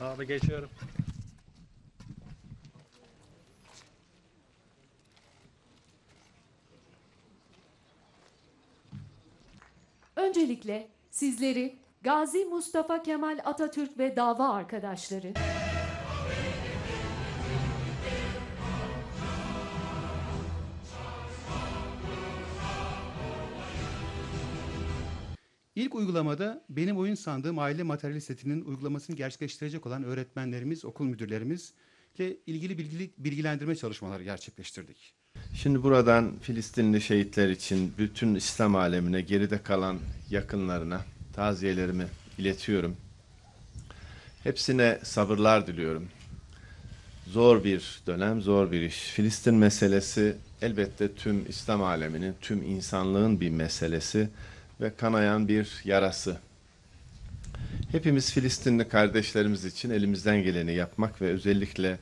Abi geçiyorum. Öncelikle sizleri Gazi Mustafa Kemal Atatürk ve dava arkadaşları İlk uygulamada benim oyun sandığım aile materyali setinin uygulamasını gerçekleştirecek olan öğretmenlerimiz, okul müdürlerimizle ilgili bilgili, bilgilendirme çalışmaları gerçekleştirdik. Şimdi buradan Filistinli şehitler için bütün İslam alemine geride kalan yakınlarına taziyelerimi iletiyorum. Hepsine sabırlar diliyorum. Zor bir dönem, zor bir iş. Filistin meselesi elbette tüm İslam aleminin, tüm insanlığın bir meselesi ve kanayan bir yarası. Hepimiz Filistinli kardeşlerimiz için elimizden geleni yapmak ve özellikle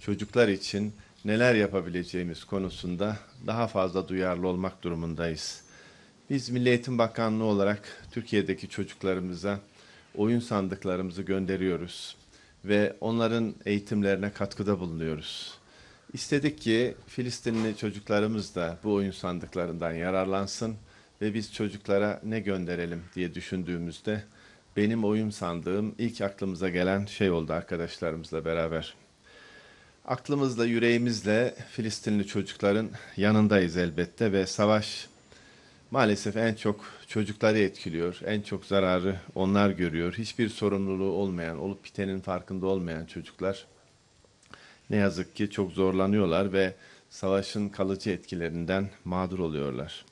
çocuklar için neler yapabileceğimiz konusunda daha fazla duyarlı olmak durumundayız. Biz Milli Eğitim Bakanlığı olarak Türkiye'deki çocuklarımıza oyun sandıklarımızı gönderiyoruz ve onların eğitimlerine katkıda bulunuyoruz. İstedik ki Filistinli çocuklarımız da bu oyun sandıklarından yararlansın ve biz çocuklara ne gönderelim diye düşündüğümüzde benim oyun sandığım ilk aklımıza gelen şey oldu arkadaşlarımızla beraber. Aklımızla, yüreğimizle Filistinli çocukların yanındayız elbette ve savaş maalesef en çok çocukları etkiliyor. En çok zararı onlar görüyor. Hiçbir sorumluluğu olmayan, olup bitenin farkında olmayan çocuklar ne yazık ki çok zorlanıyorlar ve savaşın kalıcı etkilerinden mağdur oluyorlar.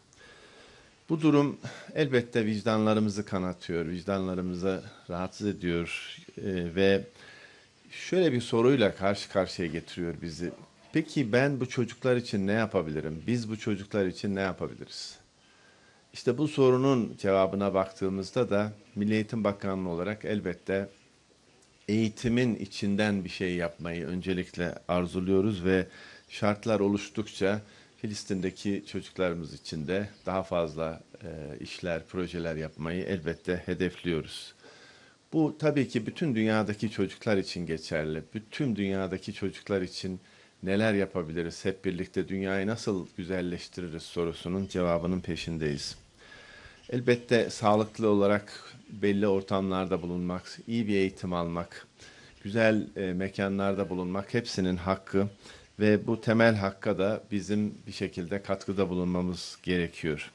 Bu durum elbette vicdanlarımızı kanatıyor, vicdanlarımızı rahatsız ediyor e, ve şöyle bir soruyla karşı karşıya getiriyor bizi. Peki ben bu çocuklar için ne yapabilirim? Biz bu çocuklar için ne yapabiliriz? İşte bu sorunun cevabına baktığımızda da Milli Eğitim Bakanlığı olarak elbette eğitimin içinden bir şey yapmayı öncelikle arzuluyoruz ve şartlar oluştukça Filistin'deki çocuklarımız için de daha fazla e, işler, projeler yapmayı elbette hedefliyoruz. Bu tabii ki bütün dünyadaki çocuklar için geçerli. Bütün dünyadaki çocuklar için neler yapabiliriz? Hep birlikte dünyayı nasıl güzelleştiririz sorusunun cevabının peşindeyiz. Elbette sağlıklı olarak belli ortamlarda bulunmak, iyi bir eğitim almak, güzel e, mekanlarda bulunmak hepsinin hakkı ve bu temel hakka da bizim bir şekilde katkıda bulunmamız gerekiyor.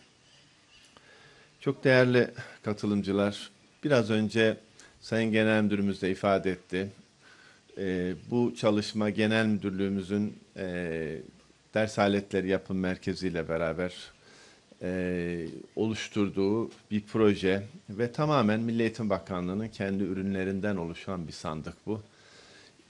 Çok değerli katılımcılar, biraz önce Sayın Genel Müdürümüz de ifade etti. E, bu çalışma Genel Müdürlüğümüzün e, ders aletleri yapım merkeziyle beraber e, oluşturduğu bir proje ve tamamen Milli Eğitim Bakanlığı'nın kendi ürünlerinden oluşan bir sandık bu.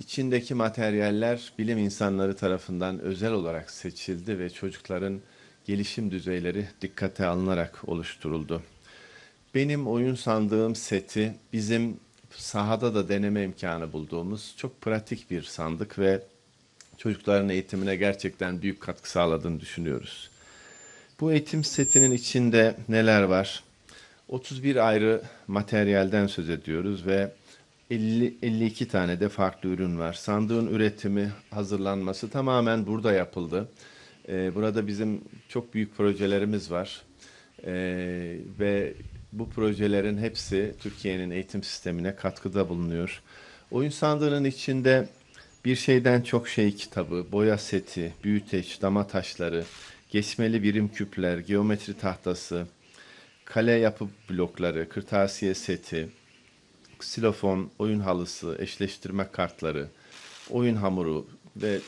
İçindeki materyaller bilim insanları tarafından özel olarak seçildi ve çocukların gelişim düzeyleri dikkate alınarak oluşturuldu. Benim oyun sandığım seti bizim sahada da deneme imkanı bulduğumuz çok pratik bir sandık ve çocukların eğitimine gerçekten büyük katkı sağladığını düşünüyoruz. Bu eğitim setinin içinde neler var? 31 ayrı materyalden söz ediyoruz ve 50, 52 tane de farklı ürün var. Sandığın üretimi, hazırlanması tamamen burada yapıldı. Ee, burada bizim çok büyük projelerimiz var. Ee, ve bu projelerin hepsi Türkiye'nin eğitim sistemine katkıda bulunuyor. Oyun sandığının içinde bir şeyden çok şey kitabı, boya seti, büyüteç, dama taşları, geçmeli birim küpler, geometri tahtası, kale yapı blokları, kırtasiye seti, ksilofon, oyun halısı, eşleştirme kartları, oyun hamuru ve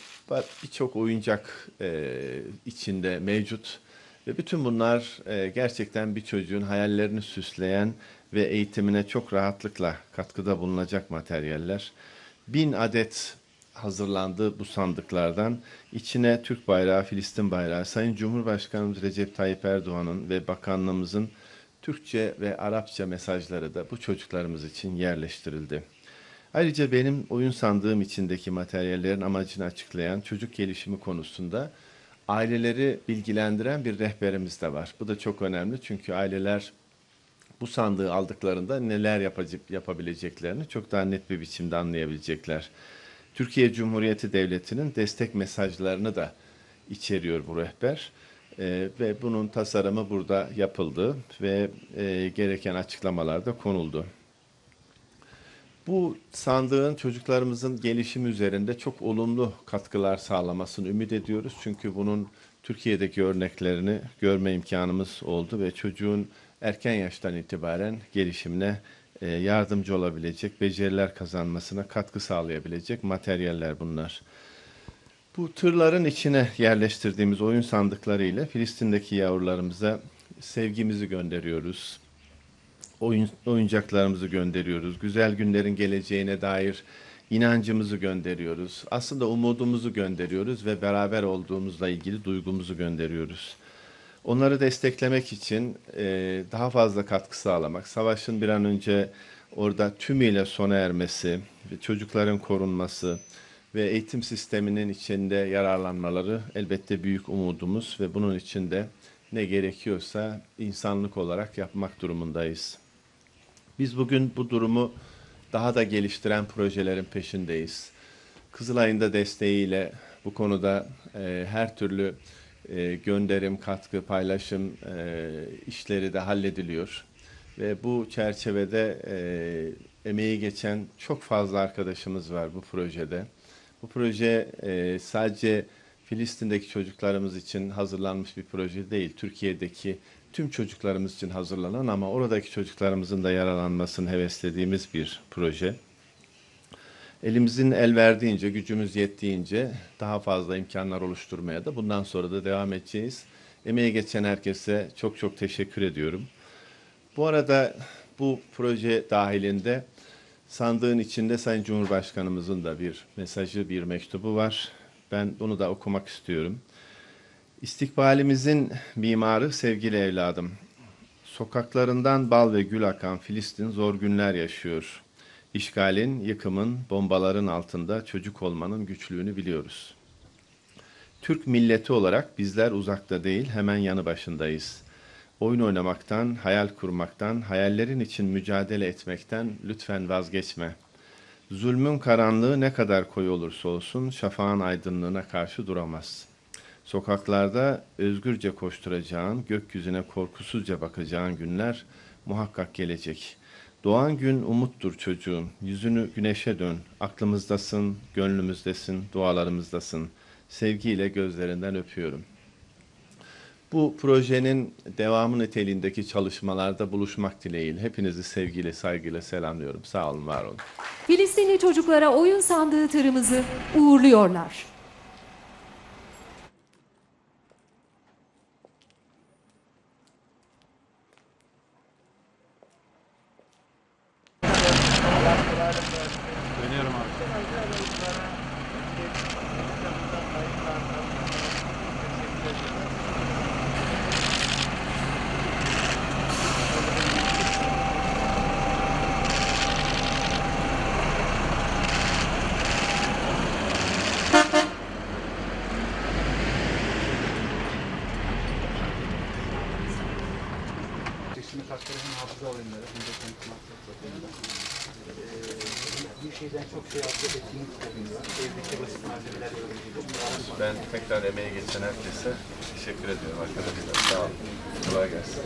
birçok oyuncak e, içinde mevcut. Ve bütün bunlar e, gerçekten bir çocuğun hayallerini süsleyen ve eğitimine çok rahatlıkla katkıda bulunacak materyaller. Bin adet hazırlandı bu sandıklardan. İçine Türk bayrağı, Filistin bayrağı, Sayın Cumhurbaşkanımız Recep Tayyip Erdoğan'ın ve bakanlığımızın Türkçe ve Arapça mesajları da bu çocuklarımız için yerleştirildi. Ayrıca benim oyun sandığım içindeki materyallerin amacını açıklayan çocuk gelişimi konusunda aileleri bilgilendiren bir rehberimiz de var. Bu da çok önemli çünkü aileler bu sandığı aldıklarında neler yapacak, yapabileceklerini çok daha net bir biçimde anlayabilecekler. Türkiye Cumhuriyeti Devleti'nin destek mesajlarını da içeriyor bu rehber. Ee, ve bunun tasarımı burada yapıldı ve e, gereken açıklamalar da konuldu. Bu sandığın çocuklarımızın gelişimi üzerinde çok olumlu katkılar sağlamasını ümit ediyoruz. Çünkü bunun Türkiye'deki örneklerini görme imkanımız oldu ve çocuğun erken yaştan itibaren gelişimine e, yardımcı olabilecek, beceriler kazanmasına katkı sağlayabilecek materyaller bunlar. Bu tırların içine yerleştirdiğimiz oyun sandıkları ile Filistin'deki yavrularımıza sevgimizi gönderiyoruz. Oyun, oyuncaklarımızı gönderiyoruz. Güzel günlerin geleceğine dair inancımızı gönderiyoruz. Aslında umudumuzu gönderiyoruz ve beraber olduğumuzla ilgili duygumuzu gönderiyoruz. Onları desteklemek için e, daha fazla katkı sağlamak, savaşın bir an önce orada tümüyle sona ermesi, ve çocukların korunması ve eğitim sisteminin içinde yararlanmaları elbette büyük umudumuz ve bunun için de ne gerekiyorsa insanlık olarak yapmak durumundayız. Biz bugün bu durumu daha da geliştiren projelerin peşindeyiz. Kızılay'ın da desteğiyle bu konuda e, her türlü e, gönderim, katkı, paylaşım e, işleri de hallediliyor. Ve bu çerçevede e, emeği geçen çok fazla arkadaşımız var bu projede. Bu proje e, sadece Filistin'deki çocuklarımız için hazırlanmış bir proje değil. Türkiye'deki tüm çocuklarımız için hazırlanan ama oradaki çocuklarımızın da yararlanmasını heveslediğimiz bir proje. Elimizin el verdiğince, gücümüz yettiğince daha fazla imkanlar oluşturmaya da bundan sonra da devam edeceğiz. Emeği geçen herkese çok çok teşekkür ediyorum. Bu arada bu proje dahilinde sandığın içinde Sayın Cumhurbaşkanımızın da bir mesajı, bir mektubu var. Ben bunu da okumak istiyorum. İstikbalimizin mimarı sevgili evladım. Sokaklarından bal ve gül akan Filistin zor günler yaşıyor. İşgalin, yıkımın, bombaların altında çocuk olmanın güçlüğünü biliyoruz. Türk milleti olarak bizler uzakta değil, hemen yanı başındayız. Oyun oynamaktan, hayal kurmaktan, hayallerin için mücadele etmekten lütfen vazgeçme. Zulmün karanlığı ne kadar koyu olursa olsun şafağın aydınlığına karşı duramaz. Sokaklarda özgürce koşturacağın, gökyüzüne korkusuzca bakacağın günler muhakkak gelecek. Doğan gün umuttur çocuğum. Yüzünü güneşe dön. Aklımızdasın, gönlümüzdesin, dualarımızdasın. Sevgiyle gözlerinden öpüyorum. Bu projenin devamı niteliğindeki çalışmalarda buluşmak dileğiyle hepinizi sevgiyle, saygıyla selamlıyorum. Sağ olun, var olun. Filistinli çocuklara oyun sandığı tırımızı uğurluyorlar. Kartları hem hafıza oyunları hem de tanıtmak satılıyor. Ee, bir şeyden çok şey aldı etkinlik oluyor. Evdeki basit malzemeler yorumluyor. Ben tekrar emeği geçen herkese teşekkür ediyorum arkadaşlar. Sağ olun. Kolay gelsin.